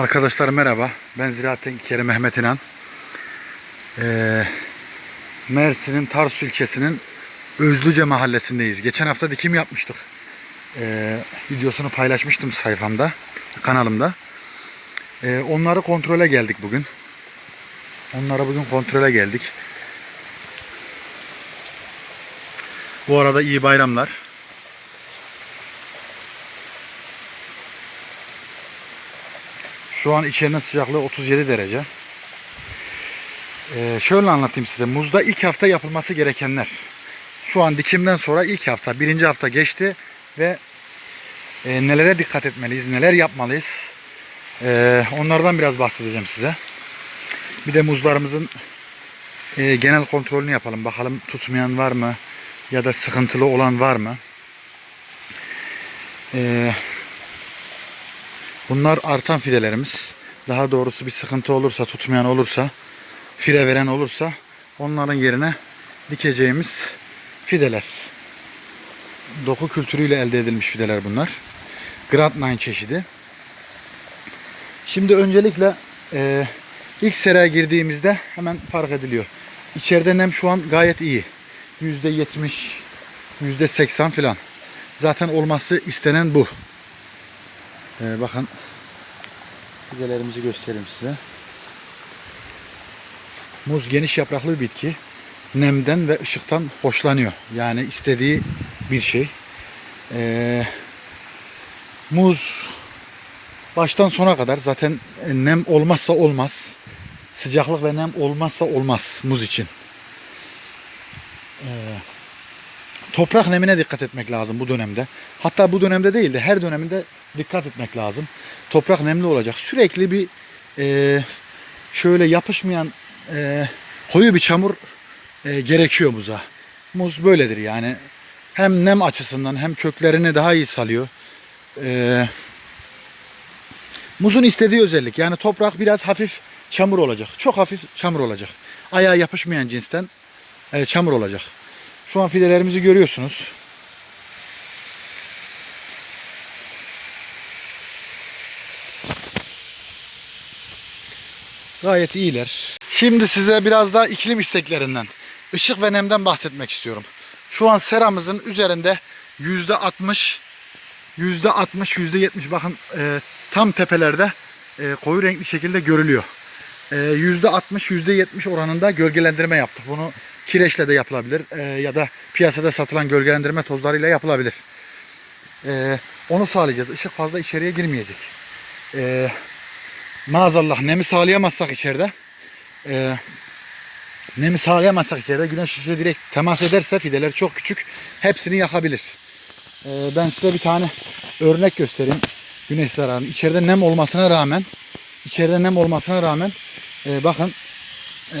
Arkadaşlar merhaba. Ben Ziraat Teknikeri Mehmet İnan. Ee, Mersin'in Tarsus ilçesinin Özlüce mahallesindeyiz. Geçen hafta dikim yapmıştık. Ee, videosunu paylaşmıştım sayfamda, kanalımda. Ee, onları kontrole geldik bugün. Onlara bugün kontrole geldik. Bu arada iyi bayramlar. Şu an içerinin sıcaklığı 37 derece. Ee, şöyle anlatayım size. Muzda ilk hafta yapılması gerekenler. Şu an dikimden sonra ilk hafta, birinci hafta geçti ve e, nelere dikkat etmeliyiz, neler yapmalıyız. Ee, onlardan biraz bahsedeceğim size. Bir de muzlarımızın e, genel kontrolünü yapalım. Bakalım tutmayan var mı ya da sıkıntılı olan var mı? Ee, Bunlar artan fidelerimiz. Daha doğrusu bir sıkıntı olursa, tutmayan olursa, fire veren olursa onların yerine dikeceğimiz fideler. Doku kültürüyle elde edilmiş fideler bunlar. Grand Nine çeşidi. Şimdi öncelikle e, ilk seraya girdiğimizde hemen fark ediliyor. İçeride nem şu an gayet iyi. %70, %80 falan. Zaten olması istenen bu. Ee, bakın fidelerimizi göstereyim size. Muz geniş yapraklı bir bitki. Nemden ve ışıktan hoşlanıyor. Yani istediği bir şey. Ee, muz baştan sona kadar zaten nem olmazsa olmaz. Sıcaklık ve nem olmazsa olmaz muz için. Ee, toprak nemine dikkat etmek lazım bu dönemde. Hatta bu dönemde değil de her döneminde dikkat etmek lazım. Toprak nemli olacak. Sürekli bir e, şöyle yapışmayan e, koyu bir çamur e, gerekiyor muza. Muz böyledir yani. Hem nem açısından hem köklerini daha iyi salıyor. E, muzun istediği özellik yani toprak biraz hafif çamur olacak. Çok hafif çamur olacak. Ayağa yapışmayan cinsten e, çamur olacak. Şu an fidelerimizi görüyorsunuz. Gayet iyiler. Şimdi size biraz daha iklim isteklerinden, ışık ve nemden bahsetmek istiyorum. Şu an seramızın üzerinde yüzde 60, yüzde 60, yüzde 70 bakın e, tam tepelerde e, koyu renkli şekilde görülüyor. E, Yüzde 60, yüzde 70 oranında gölgelendirme yaptık. Bunu kireçle de yapılabilir e, ya da piyasada satılan gölgelendirme tozlarıyla yapılabilir. E, onu sağlayacağız. Işık fazla içeriye girmeyecek. E, maazallah nemi sağlayamazsak içeride e, nemi sağlayamazsak içeride güneş ışığı direkt temas ederse fideler çok küçük hepsini yakabilir. E, ben size bir tane örnek göstereyim güneş zararını. İçeride nem olmasına rağmen içeride nem olmasına rağmen e, bakın e,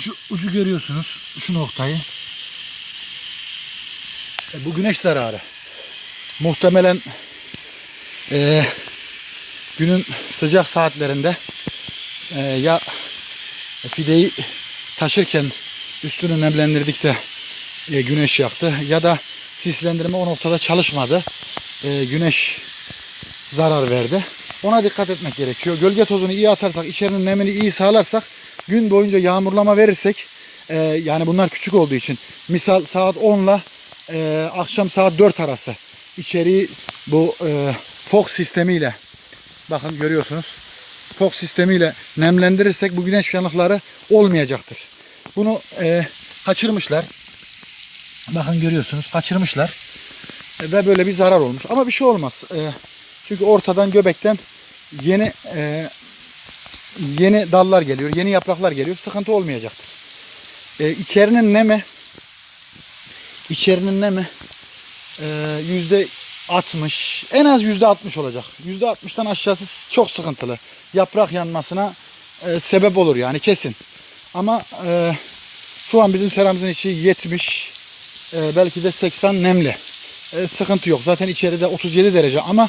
şu ucu görüyorsunuz şu noktayı. E, bu güneş zararı. Muhtemelen e, günün sıcak saatlerinde e, ya fideyi taşırken üstünü nemlendirdik de e, güneş yaktı ya da sislendirme o noktada çalışmadı. E, güneş zarar verdi. Ona dikkat etmek gerekiyor. Gölge tozunu iyi atarsak, içerinin nemini iyi sağlarsak, gün boyunca yağmurlama verirsek, e, yani bunlar küçük olduğu için, misal saat 10 ile akşam saat 4 arası içeriği bu e, Fox sistemiyle bakın görüyorsunuz. Fox sistemiyle nemlendirirsek bu güneş yanıkları olmayacaktır. Bunu e, kaçırmışlar. Bakın görüyorsunuz kaçırmışlar. E, ve böyle bir zarar olmuş. Ama bir şey olmaz. E, çünkü ortadan göbekten yeni e, yeni dallar geliyor, yeni yapraklar geliyor. Sıkıntı olmayacaktır. E, içerinin nemi içerinin nemi e, yüzde 60 en az yüzde 60 olacak. Yüzde 60'tan aşağısı çok sıkıntılı. Yaprak yanmasına e, sebep olur yani kesin. Ama e, şu an bizim seramızın içi 70 e, belki de 80 nemli. E, sıkıntı yok. Zaten içeride 37 derece ama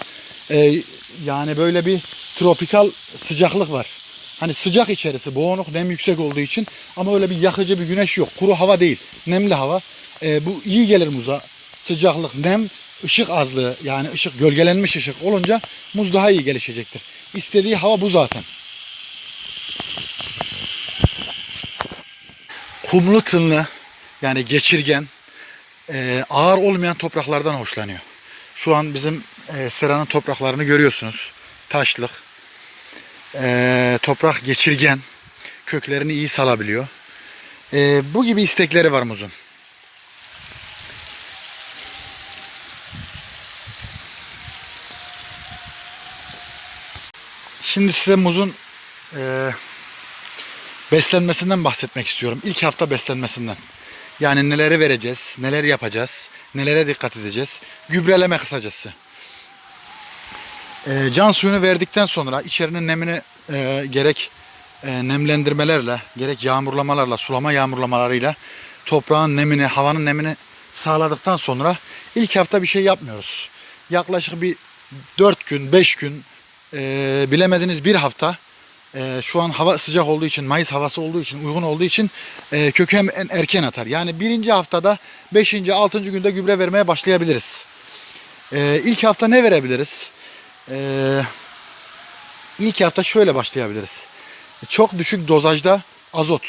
e, yani böyle bir tropikal sıcaklık var. Hani sıcak içerisi, boğunluk, nem yüksek olduğu için ama öyle bir yakıcı bir güneş yok. Kuru hava değil, nemli hava. E, bu iyi gelir muza. Sıcaklık, nem ışık azlığı yani ışık gölgelenmiş ışık olunca muz daha iyi gelişecektir. İstediği hava bu zaten. Kumlu tınlı yani geçirgen e, ağır olmayan topraklardan hoşlanıyor. Şu an bizim e, seranın topraklarını görüyorsunuz. Taşlık. E, toprak geçirgen. Köklerini iyi salabiliyor. E, bu gibi istekleri var muzun. Şimdi size muzun e, beslenmesinden bahsetmek istiyorum. İlk hafta beslenmesinden. Yani neleri vereceğiz, neler yapacağız, nelere dikkat edeceğiz. Gübreleme kısacası. E, can suyunu verdikten sonra içerinin nemini e, gerek e, nemlendirmelerle, gerek yağmurlamalarla, sulama yağmurlamalarıyla toprağın nemini, havanın nemini sağladıktan sonra ilk hafta bir şey yapmıyoruz. Yaklaşık bir 4 gün, 5 gün, e, bilemediniz bir hafta e, şu an hava sıcak olduğu için, Mayıs havası olduğu için, uygun olduğu için e, kökü hem en- erken atar. Yani birinci haftada, beşinci, altıncı günde gübre vermeye başlayabiliriz. E, ilk hafta ne verebiliriz? E, ilk hafta şöyle başlayabiliriz. Çok düşük dozajda azot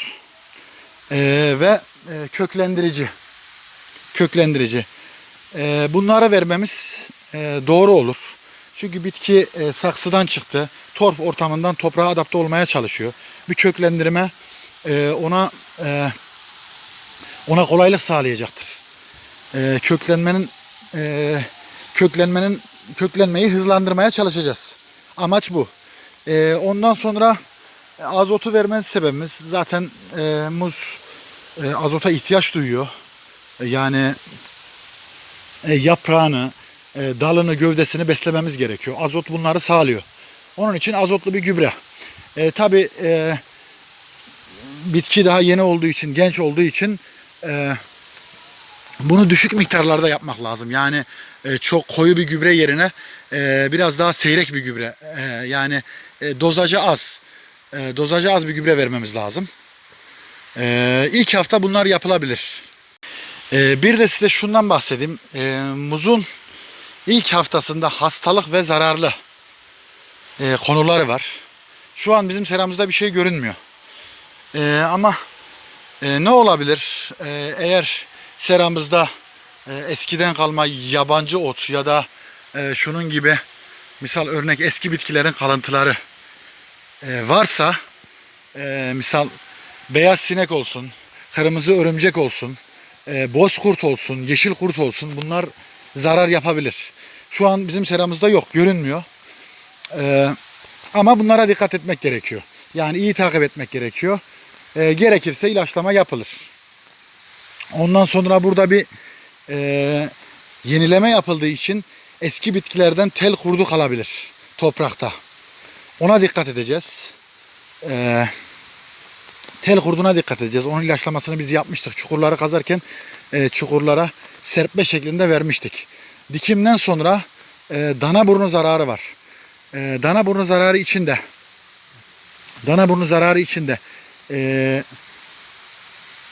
e, ve e, köklendirici. Köklendirici. E, bunlara vermemiz e, doğru olur. Çünkü bitki e, saksıdan çıktı. Torf ortamından toprağa adapte olmaya çalışıyor. Bir köklendirme e, ona e, ona kolaylık sağlayacaktır. E, köklenmenin e, köklenmenin köklenmeyi hızlandırmaya çalışacağız. Amaç bu. E, ondan sonra e, azotu vermenin sebebimiz zaten e, muz e, azota ihtiyaç duyuyor. E, yani e, yaprağını, e, dalını, gövdesini beslememiz gerekiyor. Azot bunları sağlıyor. Onun için azotlu bir gübre. E, Tabi bitki daha yeni olduğu için, genç olduğu için e, bunu düşük miktarlarda yapmak lazım. Yani e, çok koyu bir gübre yerine e, biraz daha seyrek bir gübre. E, yani e, dozajı az. E, dozajı az bir gübre vermemiz lazım. E, ilk hafta bunlar yapılabilir. E, bir de size şundan bahsedeyim. E, muzun ilk haftasında hastalık ve zararlı e, konuları var. Şu an bizim seramızda bir şey görünmüyor. E, ama e, ne olabilir? E, eğer seramızda e, eskiden kalma yabancı ot ya da e, şunun gibi misal örnek eski bitkilerin kalıntıları e, varsa e, misal beyaz sinek olsun, kırmızı örümcek olsun, e, boz kurt olsun, yeşil kurt olsun bunlar zarar yapabilir. Şu an bizim seramızda yok, görünmüyor. E, ama bunlara dikkat etmek gerekiyor. Yani iyi takip etmek gerekiyor. E, gerekirse ilaçlama yapılır. Ondan sonra burada bir e, yenileme yapıldığı için eski bitkilerden tel kurdu kalabilir toprakta. Ona dikkat edeceğiz. E, tel kurduna dikkat edeceğiz. Onun ilaçlamasını biz yapmıştık. Çukurları kazarken e, çukurlara serpme şeklinde vermiştik. Dikimden sonra e, dana burnu zararı var. E, dana burnu zararı içinde dana burnu zararı içinde e,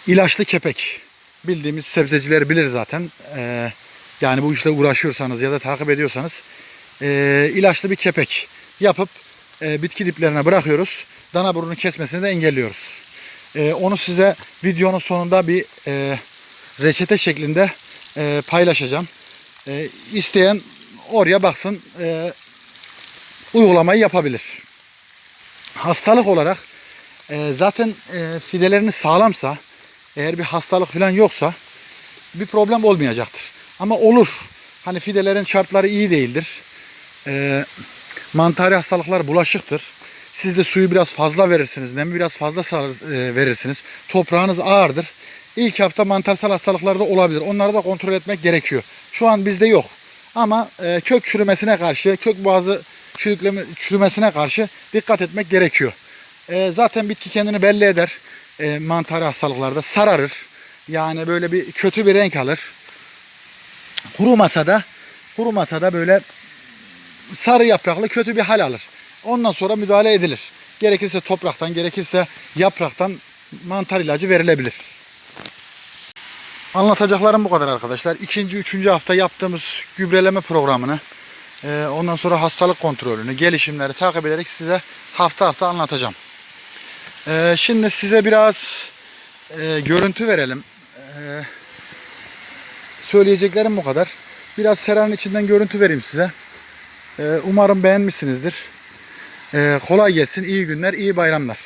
ilaçlı kepek bildiğimiz sebzeciler bilir zaten. E, yani bu işle uğraşıyorsanız ya da takip ediyorsanız e, ilaçlı bir kepek yapıp e, bitki diplerine bırakıyoruz. Dana burnunu kesmesini de engelliyoruz. E, onu size videonun sonunda bir e, reçete şeklinde e, paylaşacağım. E, isteyen oraya baksın e, uygulamayı yapabilir. Hastalık olarak e, zaten e, fidelerini sağlamsa eğer bir hastalık falan yoksa bir problem olmayacaktır. Ama olur. Hani fidelerin şartları iyi değildir. E, mantari hastalıklar bulaşıktır. Siz de suyu biraz fazla verirsiniz. Nemi biraz fazla e, verirsiniz. Toprağınız ağırdır. İlk hafta mantarsal hastalıklar da olabilir. Onları da kontrol etmek gerekiyor. Şu an bizde yok. Ama e, kök çürümesine karşı, kök boğazı çürümesine karşı dikkat etmek gerekiyor. E, zaten bitki kendini belli eder. E, mantarı hastalıklarda sararır. Yani böyle bir kötü bir renk alır. Kurumasa da kurumasa da böyle sarı yapraklı kötü bir hal alır. Ondan sonra müdahale edilir. Gerekirse topraktan, gerekirse yapraktan mantar ilacı verilebilir. Anlatacaklarım bu kadar arkadaşlar. İkinci, üçüncü hafta yaptığımız gübreleme programını, e, ondan sonra hastalık kontrolünü, gelişimleri takip ederek size hafta hafta anlatacağım. E, şimdi size biraz e, görüntü verelim. E, söyleyeceklerim bu kadar. Biraz seranın içinden görüntü vereyim size. E, umarım beğenmişsinizdir. E, kolay gelsin, iyi günler, iyi bayramlar.